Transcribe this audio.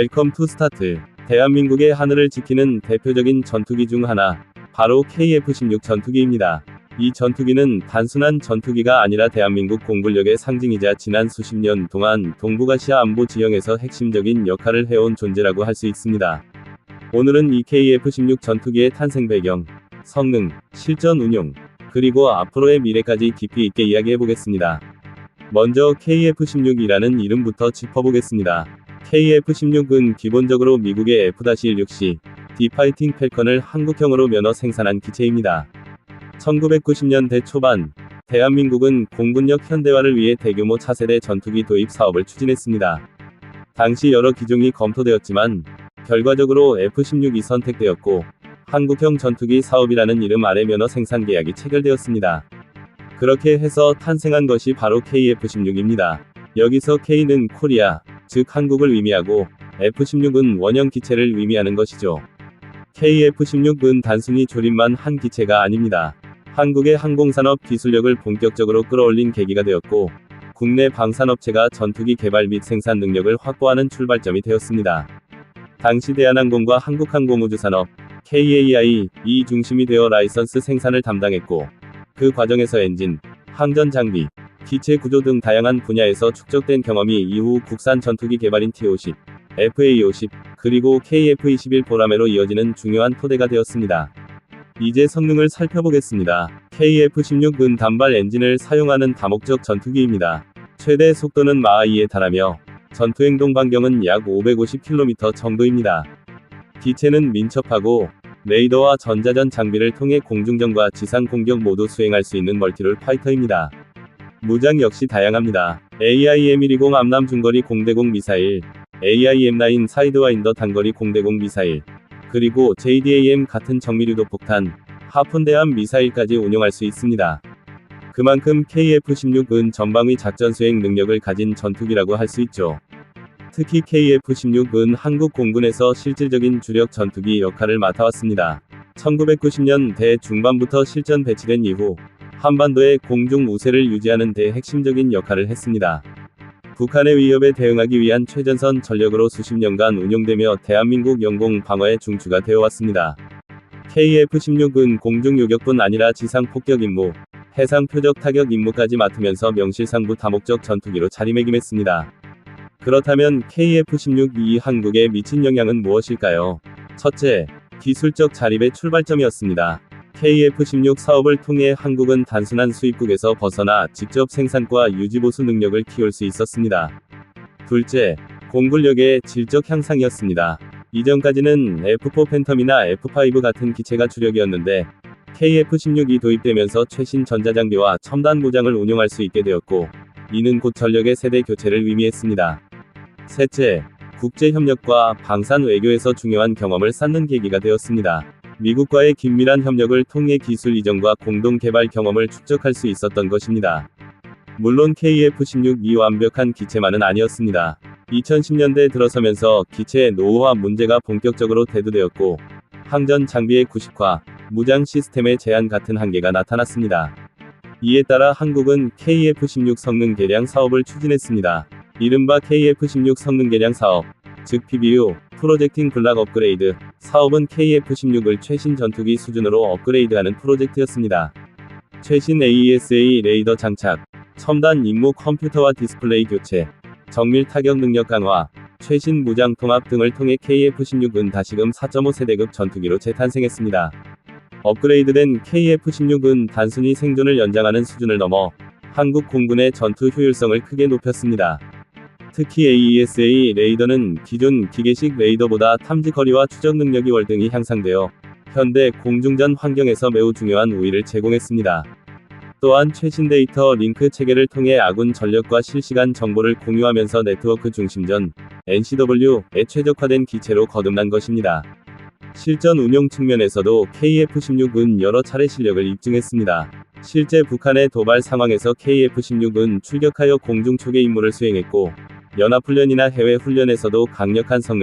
웰컴 투 스타트. 대한민국의 하늘을 지키는 대표적인 전투기 중 하나, 바로 KF-16 전투기입니다. 이 전투기는 단순한 전투기가 아니라 대한민국 공군력의 상징이자 지난 수십 년 동안 동북아시아 안보 지형에서 핵심적인 역할을 해온 존재라고 할 수 있습니다. 오늘은 이 KF-16 전투기의 탄생 배경, 성능, 실전 운용, 그리고 앞으로의 미래까지 깊이 있게 이야기해 보겠습니다. 먼저 KF-16이라는 이름부터 짚어보겠습니다. KF-16은 기본적으로 미국의 F-16C, 디파이팅 펠컨을 한국형으로 면허 생산한 기체입니다. 1990년대 초반, 대한민국은 공군력 현대화를 위해 대규모 차세대 전투기 도입 사업을 추진했습니다. 당시 여러 기종이 검토되었지만, 결과적으로 F-16이 선택되었고, 한국형 전투기 사업이라는 이름 아래 면허 생산 계약이 체결되었습니다. 그렇게 해서 탄생한 것이 바로 KF-16입니다. 여기서 K는 코리아, 즉 한국을 의미하고, F-16은 원형 기체를 의미하는 것이죠. KF-16은 단순히 조립만 한 기체가 아닙니다. 한국의 항공산업 기술력을 본격적으로 끌어올린 계기가 되었고, 국내 방산업체가 전투기 개발 및 생산 능력을 확보하는 출발점이 되었습니다. 당시 대한항공과 한국항공우주산업, KAI, 이 중심이 되어 라이선스 생산을 담당했고, 그 과정에서 엔진, 항전 장비, 기체 구조 등 다양한 분야에서 축적된 경험이 이후 국산 전투기 개발인 T-50, FA-50, 그리고 KF-21 보라매로 이어지는 중요한 토대가 되었습니다. 이제 성능을 살펴보겠습니다. KF-16은 단발 엔진을 사용하는 다목적 전투기입니다. 최대 속도는 마하 2에 달하며 전투 행동 반경은 약 550km 정도입니다. 기체는 민첩하고 레이더와 전자전 장비를 통해 공중전과 지상 공격 모두 수행할 수 있는 멀티롤 파이터입니다. 무장 역시 다양합니다. AIM-120 암남 중거리 공대공 미사일, AIM-9 사이드와인더 단거리 공대공 미사일, 그리고 JDAM 같은 정밀유도 폭탄, 하푼 대함 미사일까지 운용할 수 있습니다. 그만큼 KF-16은 전방위 작전 수행 능력을 가진 전투기라고 할 수 있죠. 특히 KF-16은 한국 공군에서 실질적인 주력 전투기 역할을 맡아왔습니다. 1990년대 중반부터 실전 배치된 이후 한반도의 공중 우세를 유지하는 데 핵심적인 역할을 했습니다. 북한의 위협에 대응하기 위한 최전선 전력으로 수십 년간 운용되며 대한민국 영공 방어의 중추가 되어 왔습니다. KF-16은 공중 요격뿐 아니라 지상 폭격 임무, 해상 표적 타격 임무까지 맡으면서 명실상부 다목적 전투기로 자리매김했습니다. 그렇다면 KF-16이 한국에 미친 영향은 무엇일까요? 첫째, 기술적 자립의 출발점이었습니다. KF-16 사업을 통해 한국은 단순한 수입국에서 벗어나 직접 생산과 유지보수 능력을 키울 수 있었습니다. 둘째, 공군력의 질적 향상이었습니다. 이전까지는 F4 팬텀이나 F5 같은 기체가 주력이었는데, KF-16이 도입되면서 최신 전자장비와 첨단 무장을 운용할 수 있게 되었고, 이는 곧 전력의 세대 교체를 의미했습니다. 셋째, 국제협력과 방산 외교에서 중요한 경험을 쌓는 계기가 되었습니다. 미국과의 긴밀한 협력을 통해 기술 이전과 공동 개발 경험을 축적할 수 있었던 것입니다. 물론 KF-16이 완벽한 기체만은 아니었습니다. 2010년대 들어서면서 기체의 노후화 문제가 본격적으로 대두되었고, 항전 장비의 구식화, 무장 시스템의 제한 같은 한계가 나타났습니다. 이에 따라 한국은 KF-16 성능 개량 사업을 추진했습니다. 이른바 KF-16 성능 개량 사업, 즉 PBU, 프로젝팅 블락 업그레이드, 사업은 KF-16을 최신 전투기 수준으로 업그레이드하는 프로젝트였습니다. 최신 AESA 레이더 장착, 첨단 임무 컴퓨터와 디스플레이 교체, 정밀 타격 능력 강화, 최신 무장 통합 등을 통해 KF-16은 다시금 4.5 세대급 전투기로 재탄생했습니다. 업그레이드된 KF-16은 단순히 생존을 연장하는 수준을 넘어 한국 공군의 전투 효율성을 크게 높였습니다. 특히 AESA 레이더는 기존 기계식 레이더보다 탐지 거리와 추적 능력이 월등히 향상되어 현대 공중전 환경에서 매우 중요한 우위를 제공했습니다. 또한 최신 데이터 링크 체계를 통해 아군 전력과 실시간 정보를 공유하면서 네트워크 중심전 NCW에 최적화된 기체로 거듭난 것입니다. 실전 운용 측면에서도 KF-16은 여러 차례 실력을 입증했습니다. 실제 북한의 도발 상황에서 KF-16은 출격하여 공중 초계 임무를 수행했고, 연합훈련이나 해외 훈련에서도 강력한 성능